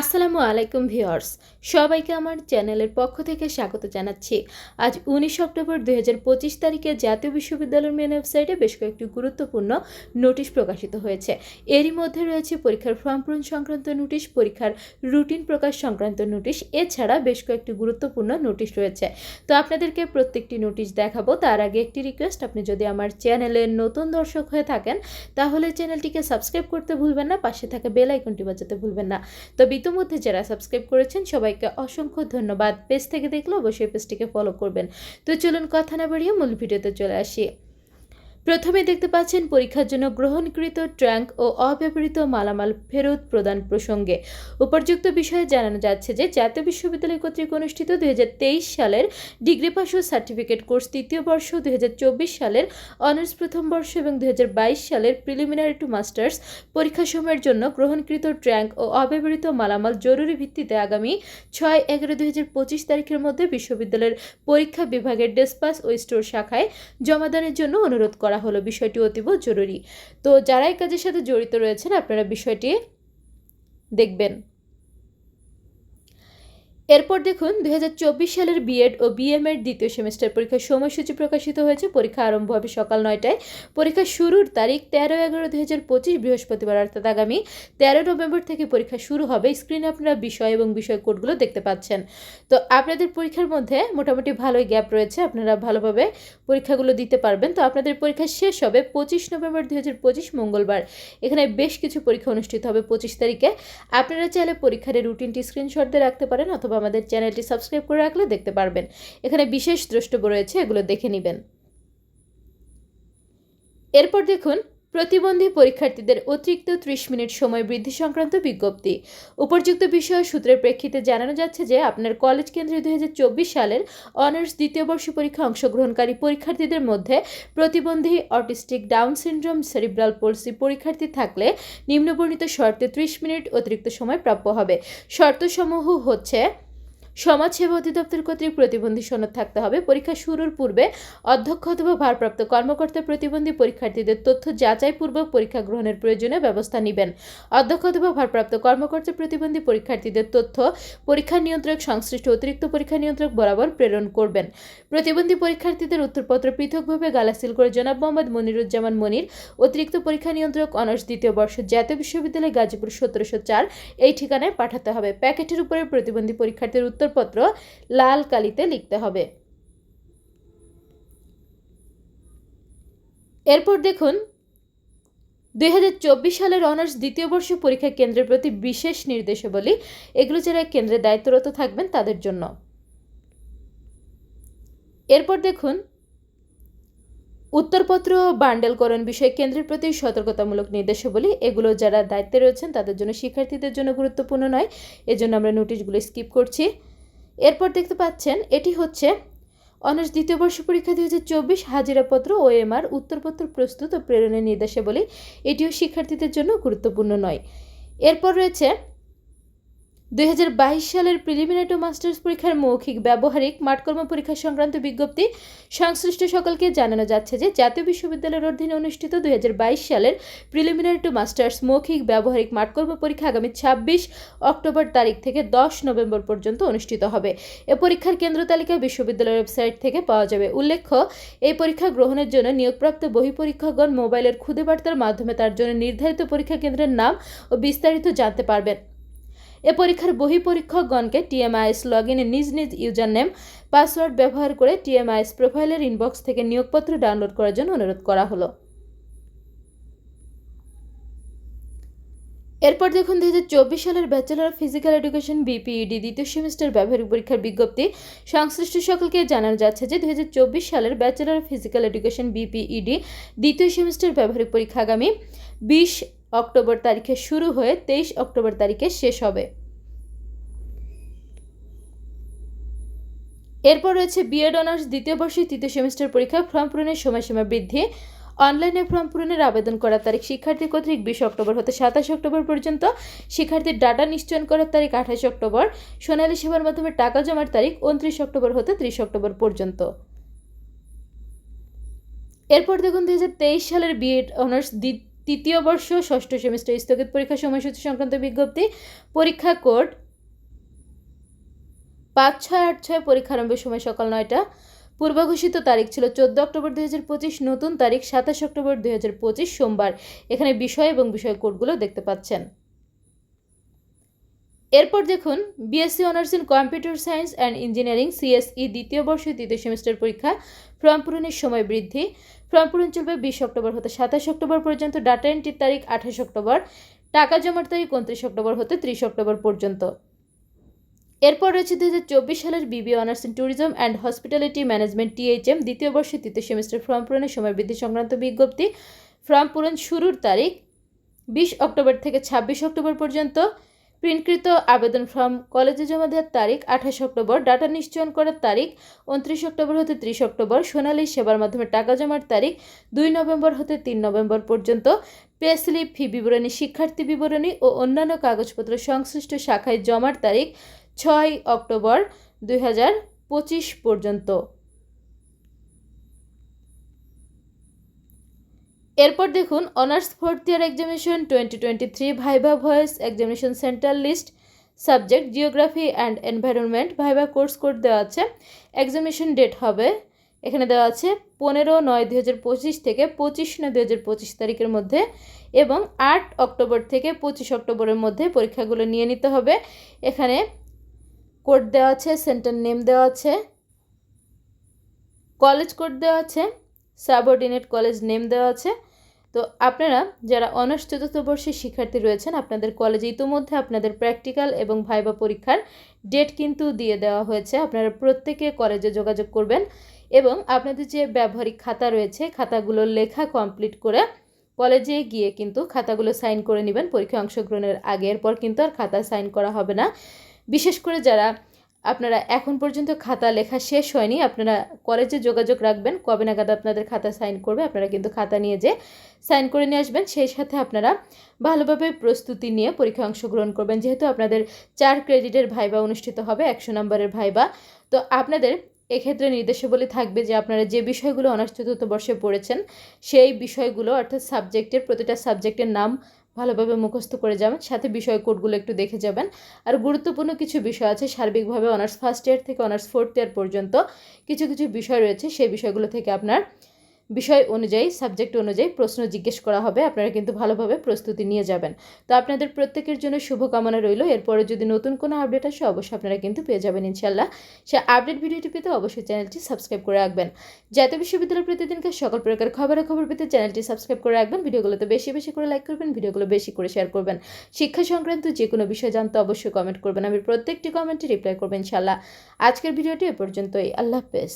আসসালামু আলাইকুম ভিউয়ার্স, সবাইকে আমার চ্যানেলের পক্ষ থেকে স্বাগত জানাচ্ছি। আজ উনিশ অক্টোবর দু হাজার পঁচিশ তারিখে জাতীয় বিশ্ববিদ্যালয়ের মেন ওয়েবসাইটে বেশ কয়েকটি গুরুত্বপূর্ণ নোটিশ প্রকাশিত হয়েছে। এরই মধ্যে রয়েছে পরীক্ষার ফর্ম পূরণ সংক্রান্ত নোটিশ, পরীক্ষার রুটিন প্রকাশ সংক্রান্ত নোটিশ, এছাড়া বেশ কয়েকটি গুরুত্বপূর্ণ নোটিশ রয়েছে। তো আপনাদেরকে প্রত্যেকটি নোটিশ দেখাবো, তার আগে একটি রিকোয়েস্ট, আপনি যদি আমার চ্যানেলের নতুন দর্শক হয়ে থাকেন, তাহলে চ্যানেলটিকে সাবস্ক্রাইব করতে ভুলবেন না, পাশে থাকা বেল আইকনটি বাজাতে ভুলবেন না। তবে ইতিমধ্যে যারা সাবস্ক্রাইব করেছেন, সবাইকে অসংখ্য ধন্যবাদ। পেজ থেকে দেখলে অবশ্যই পেজটিকে ফলো করবেন। তো চলুন কথা না বাড়িয়ে মূল ভিডিওতে চলে আসি। প্রথমে দেখতে পাচ্ছেন পরীক্ষার জন্য গ্রহণকৃত ট্র্যাঙ্ক ও অব্যবহৃত মালামাল ফেরত প্রদান প্রসঙ্গে। উপর্যুক্ত বিষয়ে জানানো যাচ্ছে যে, জাতীয় বিশ্ববিদ্যালয় কর্তৃক অনুষ্ঠিত দুই হাজার তেইশ সালের ডিগ্রি পাস ও সার্টিফিকেট কোর্স তৃতীয় বর্ষ, দুই হাজার চব্বিশ সালের অনার্স প্রথম বর্ষ এবং দুই হাজার বাইশ সালের প্রিলিমিনারি টু মাস্টার্স পরীক্ষা সময়ের জন্য গ্রহণকৃত ট্র্যাঙ্ক ও অব্যবহৃত মালামাল জরুরি ভিত্তিতে আগামী ছয় এগারো দুই তারিখের মধ্যে বিশ্ববিদ্যালয়ের পরীক্ষা বিভাগের ডেসপাস ও স্টোর শাখায় জমাদানের জন্য অনুরোধ করা হলো বিষয়টি অতীব জরুরি। তো যারা এই কাজের সাথে জড়িত রয়েছেন আপনারা বিষয়টি দেখবেন। এরপর দেখুন, দুই হাজার চব্বিশ সালের বিএড ও বিএম এর দ্বিতীয় সেমিস্টার পরীক্ষার সময়সূচি প্রকাশিত হয়েছে। পরীক্ষা আরম্ভ হবে সকাল নয়টায়। পরীক্ষা শুরুর তারিখ তেরো এগারো দুই হাজার পঁচিশ বৃহস্পতিবার, অর্থাৎ আগামী তেরো নভেম্বর থেকে পরীক্ষা শুরু হবে। স্ক্রিনে আপনারা বিষয় এবং বিষয় কোডগুলো দেখতে পাচ্ছেন। তো আপনাদের পরীক্ষার মধ্যে মোটামুটি ভালোই গ্যাপ রয়েছে। আপনারা ভালোভাবে পরীক্ষাগুলো দিতে পারবেন। তো আপনাদের পরীক্ষা শেষ হবে পঁচিশ নভেম্বর দুই হাজার পঁচিশ, মঙ্গলবার। এখানে বেশ কিছু পরীক্ষা অনুষ্ঠিত হবে পঁচিশ তারিখে। আপনারা চাইলে পরীক্ষার রুটিনটি স্ক্রিনশট দিয়ে রাখতে পারেন অথবা আমাদের চ্যানেলটি সাবস্ক্রাইব করে রাখলে দেখতে পারবেন। এখানে বিশেষ দ্রষ্টব্য রয়েছে, এগুলো দেখে নেবেন। এরপর দেখুন, প্রতিবন্ধী পরীক্ষার্থীদের অতিরিক্ত ত্রিশ মিনিট সময় বৃদ্ধি সংক্রান্ত বিজ্ঞপ্তি। উপযুক্ত বিষয় সূত্রের প্রেক্ষিতে জানানো যাচ্ছে যে, আপনার কলেজ কেন্দ্রে দুই হাজার চব্বিশ সালের অনার্স দ্বিতীয় বর্ষ পরীক্ষা অংশগ্রহণকারী পরীক্ষার্থীদের মধ্যে প্রতিবন্ধী autistic down syndrome, cerebral palsy পরীক্ষার্থী থাকলে নিম্নবর্ণিত শর্তে ত্রিশ মিনিট অতিরিক্ত সময় প্রাপ্য হবে। শর্তসমূহ হচ্ছে সমাজসেবা অধিদপ্তর কর্তৃক প্রতিবন্ধী সনদ থাকতে হবে। পরীক্ষা শুরুর পূর্বে অধ্যক্ষ অথবা ভারপ্রাপ্ত কর্মকর্তা প্রতিবন্ধী পরীক্ষার্থীদের তথ্য যাচাইপূর্বক পরীক্ষা গ্রহণের প্রয়োজনীয় ব্যবস্থা নেবেন। অধ্যক্ষ অথবা ভারপ্রাপ্ত কর্মকর্তা প্রতিবন্ধী পরীক্ষার্থীদের তথ্য পরীক্ষা নিয়ন্ত্রক, সংশ্লিষ্ট অতিরিক্ত পরীক্ষা নিয়ন্ত্রক বরাবর প্রেরণ করবেন। প্রতিবন্ধী পরীক্ষার্থীদের উত্তরপত্র পৃথকভাবে গালাসিল করে জনাব মোহাম্মদ মনিরুজ্জামান মনির, অতিরিক্ত পরীক্ষা নিয়ন্ত্রক অনার্স দ্বিতীয় বর্ষ জাতীয় বিশ্ববিদ্যালয় গাজীপুর সতেরোশো চার এই ঠিকানায় পাঠাতে হবে। প্যাকেটের উপরে প্রতিবন্ধী পরীক্ষার্থীর উত্তরপত্র লাল কালিতে লিখতে হবে। এরপর দেখুন, দুই সালের অনার্স দ্বিতীয় বর্ষ পরীক্ষা কেন্দ্রের প্রতি বিশেষ নির্দেশাবলী, এগুলো যারা কেন্দ্রে দায়িত্বরত থাকবেন তাদের জন্য। এরপর দেখুন, উত্তরপত্র বান্ডেলকরণ বিষয়ে কেন্দ্রের প্রতি সতর্কতামূলক নির্দেশাবলী, এগুলো যারা দায়িত্বে রয়েছেন তাদের জন্য শিক্ষার্থীদের জন্য গুরুত্বপূর্ণ নয়। এজন্য আমরা নোটিশগুলো স্কিপ করছি। এরপর দেখতে পাচ্ছেন, এটি হচ্ছে অনার্স দ্বিতীয় বর্ষ পরীক্ষা দুই হাজার চব্বিশ হাজিরাপত্র ও এমআর উত্তরপত্র প্রস্তুত ও প্রেরণের নির্দেশাবলী। এটিও শিক্ষার্থীদের জন্য গুরুত্বপূর্ণ নয়। এরপর রয়েছে দুই হাজার বাইশ সালের প্রিলিমিনারি মাস্টার্স পরীক্ষার মৌখিক ব্যবহারিক মাঠকর্ম পরীক্ষা সংক্রান্ত বিজ্ঞপ্তি সংশ্লিষ্ট সকলকে জানানো যাচ্ছে যে জাতীয় বিশ্ববিদ্যালয়ের অধীনে অনুষ্ঠিত দুই হাজার বাইশ সালের প্রিলিমিনারি টু মাস্টার্স মৌখিক ব্যবহারিক মাঠকর্ম পরীক্ষা আগামী ছাব্বিশ অক্টোবর তারিখ থেকে দশ নভেম্বর পর্যন্ত অনুষ্ঠিত হবে। এ পরীক্ষার কেন্দ্র তালিকা বিশ্ববিদ্যালয়ের ওয়েবসাইট থেকে পাওয়া যাবে। উল্লেখ্য, এই পরীক্ষা গ্রহণের জন্য নিয়োগপ্রাপ্ত বহি বহিপরীক্ষকগণ মোবাইলের খুদে বার্তার মাধ্যমে তার জন্য নির্ধারিত পরীক্ষা কেন্দ্রের নাম ও বিস্তারিত জানতে পারবেন। এ পরীক্ষার বহি পরীক্ষকগণকে টিএমআইএস লগ ইনে নিজ নিজ ইউজার নেম পাসওয়ার্ড ব্যবহার করে টিএমআইএস প্রোফাইলের ইনবক্স থেকে নিয়োগপত্র ডাউনলোড করার জন্য অনুরোধ করা হলো। এরপর দেখুন দু হাজার চব্বিশ সালের bachelor of physical education BPEd দ্বিতীয় সেমিস্টার ব্যবহারিক পরীক্ষার বিজ্ঞপ্তি। সংশ্লিষ্ট সকলকে জানানো যাচ্ছে যে দু হাজার চব্বিশ সালের bachelor of physical education BPEd দ্বিতীয় সেমিস্টার ব্যবহারিক পরীক্ষা আগামী বিশ অক্টোবর তারিখে শুরু হয়ে তেইশ অক্টোবর তারিখে শেষ হবে। এরপর রয়েছে বিএড অনার্স দ্বিতীয় বর্ষের তৃতীয় সেমিস্টার পরীক্ষা, ফর্ম পূরণের সময়সীমা বৃদ্ধি। অনলাইনে ফর্ম পূরণের আবেদন করার তারিখ শিক্ষার্থী কর্তৃক বিশ অক্টোবর হতে সাতাশ অক্টোবর পর্যন্ত। শিক্ষার্থীর ডাটা নিশ্চয়ন করার তারিখ আঠাশ অক্টোবর। সোনালী সেবার মাধ্যমে টাকা জমার তারিখ উনত্রিশ অক্টোবর হতে ত্রিশ অক্টোবর পর্যন্ত। এরপর দেখুন দু হাজার তেইশ সালের বিএড অনার্স তৃতীয় বর্ষ, ষষ্ঠ সেমিস্টার, স্থগিত পরীক্ষা সময়সূচি সংক্রান্ত বিজ্ঞপ্তি, পরীক্ষা কোড পাঁচ ছয় আট ছয়, পরীক্ষা আরম্ভের সময় সকাল নয়টা। পূর্বঘোষিত তারিখ ছিল চোদ্দ অক্টোবর দুই হাজার পঁচিশ, নতুন তারিখ সাতাশ অক্টোবর দুই হাজার পঁচিশ, সোমবার। এখানে বিষয় এবং বিষয় কোডগুলো দেখতে পাচ্ছেন। এরপর দেখুন BSc honours in computer science and engineering CSE দ্বিতীয় বর্ষ দ্বিতীয় সেমিস্টার পরীক্ষা, ফর্ম পূরণের সময় বৃদ্ধি। ফর্ম পূরণ চলবে বিশ অক্টোবর হতে সাতাশ অক্টোবর পর্যন্ত ডাটা এন্ট্রির তারিখ আঠাশ অক্টোবর, টাকা জমার তারিখ উনত্রিশ অক্টোবর হতে ত্রিশ অক্টোবর পর্যন্ত। এরপর রয়েছে দু হাজার চব্বিশ সালের BB honours in tourism and hospitality management THM দ্বিতীয় বর্ষে, তৃতীয় সেমিস্টার ফর্ম পূরণের সময় বৃদ্ধি সংক্রান্ত বিজ্ঞপ্তি। ফর্ম পূরণ শুরুর তারিখ বিশ অক্টোবর থেকে ছাব্বিশ অক্টোবর পর্যন্ত। প্রিন্টকৃত আবেদন ফর্ম কলেজে জমা দেওয়ার তারিখ আঠাশ অক্টোবর, ডাটা নিশ্চয়ন করার তারিখ উনত্রিশ অক্টোবর হতে ত্রিশ অক্টোবর, সোনালী সেবার মাধ্যমে টাকা জমার তারিখ দুই নভেম্বর হতে তিন নভেম্বর পর্যন্ত পে স্লিপ ফি বিবরণী, শিক্ষার্থী বিবরণী ও অন্যান্য কাগজপত্র সংশ্লিষ্ট শাখায় জমার তারিখ ছয় অক্টোবর দুই পঁচিশ পর্যন্ত। এরপর দেখুন honours fourth year examination twenty twenty three viva voice examination centre list subject geography and environment viva course code দেওয়া আছে। এক্সামিনেশন ডেট হবে, এখানে দেওয়া আছে পনেরো নয় দুই হাজার পঁচিশ থেকে পঁচিশ নয় দুই হাজার পঁচিশ তারিখের মধ্যে এবং আট অক্টোবর থেকে পঁচিশ অক্টোবরের মধ্যে পরীক্ষাগুলো নিয়ে নিতে হবে। এখানে কোড দেওয়া আছে সেন্টার নেম দেওয়া আছে কলেজ কোড দেওয়া আছে সাবঅর্ডিনেট কলেজ নেম দেওয়া আছে। তো আপনারা যারা অনার্স চতুর্থ বর্ষের শিক্ষার্থী রয়েছেন, আপনাদের কলেজে ইতিমধ্যে আপনাদের প্র্যাকটিক্যাল এবং ভাইবা পরীক্ষার ডেট কিন্তু দিয়ে দেওয়া হয়েছে। আপনারা প্রত্যেকে কলেজে যোগাযোগ করবেন এবং আপনাদের যে ব্যবহারিক খাতা রয়েছে খাতাগুলো লেখা কমপ্লিট করে কলেজে গিয়ে কিন্তু খাতাগুলো সাইন করে নেবেন। পরীক্ষায় অংশগ্রহণের আগে, এরপর কিন্তু আর খাতা সাইন করা হবে না। বিশেষ করে যারা আপনারা এখন পর্যন্ত খাতা লেখা শেষ হয়নি, আপনারা কলেজে যোগাযোগ রাখবেন, কবে নাগাদ আপনাদের খাতা সাইন করবে, আপনারা কিন্তু খাতা নিয়ে যে সাইন করে নিয়ে আসবেন, সেই সাথে আপনারা ভালোভাবে প্রস্তুতি নিয়ে পরীক্ষা অংশগ্রহণ করবেন, যেহেতু আপনাদের চার ক্রেডিটের ভাইবা অনুষ্ঠিত হবে, একশো নম্বরের ভাইবা। তো আপনাদের এক্ষেত্রে নির্দেশাবলী থাকবে যে আপনারা যে বিষয়গুলো অনার্স চতুর্থ বর্ষে পড়েছেন, সেই বিষয়গুলো অর্থাৎ সাবজেক্টের প্রতিটা সাবজেক্টের নাম ভালোভাবে মুখস্থ করে যাবেন, সাথে বিষয় কোডগুলো একটু দেখে যাবেন। আর গুরুত্বপূর্ণ কিছু বিষয় আছে, সার্বিকভাবে অনার্স ফার্স্ট ইয়ার থেকে অনার্স ফোর্থ ইয়ার পর্যন্ত কিছু কিছু বিষয় রয়েছে, সেই বিষয়গুলো থেকে আপনার বিষয় অনুযায়ী সাবজেক্ট অনুযায়ী প্রশ্ন জিজ্ঞেস করা হবে। আপনারা কিন্তু ভালোভাবে প্রস্তুতি নিয়ে যাবেন। তো আপনাদের প্রত্যেকের জন্য শুভকামনা রইল। এরপরে যদি নতুন কোনো আপডেট আসে, অবশ্যই আপনারা কিন্তু পেয়ে যাবেন ইনশাল্লাহ সে আপডেট ভিডিওটি পেতে অবশ্যই চ্যানেলটি সাবস্ক্রাইব করে রাখবেন। জাতীয় বিশ্ববিদ্যালয় প্রতিদিনকার সকল প্রকার খবরের খবর পেতে চ্যানেলটি সাবস্ক্রাইব করে রাখবেন। ভিডিওগুলোতে বেশি বেশি করে লাইক করবেন, ভিডিওগুলো বেশি করে শেয়ার করবেন। শিক্ষা সংক্রান্ত যে কোনো বিষয় জানতে অবশ্যই কমেন্ট করবেন। আমি প্রত্যেকটি কমেন্টে রিপ্লাই করবেন ইনশাল্লাহ আজকের ভিডিওটি এ পর্যন্তই। আল্লাহ হাফেজ।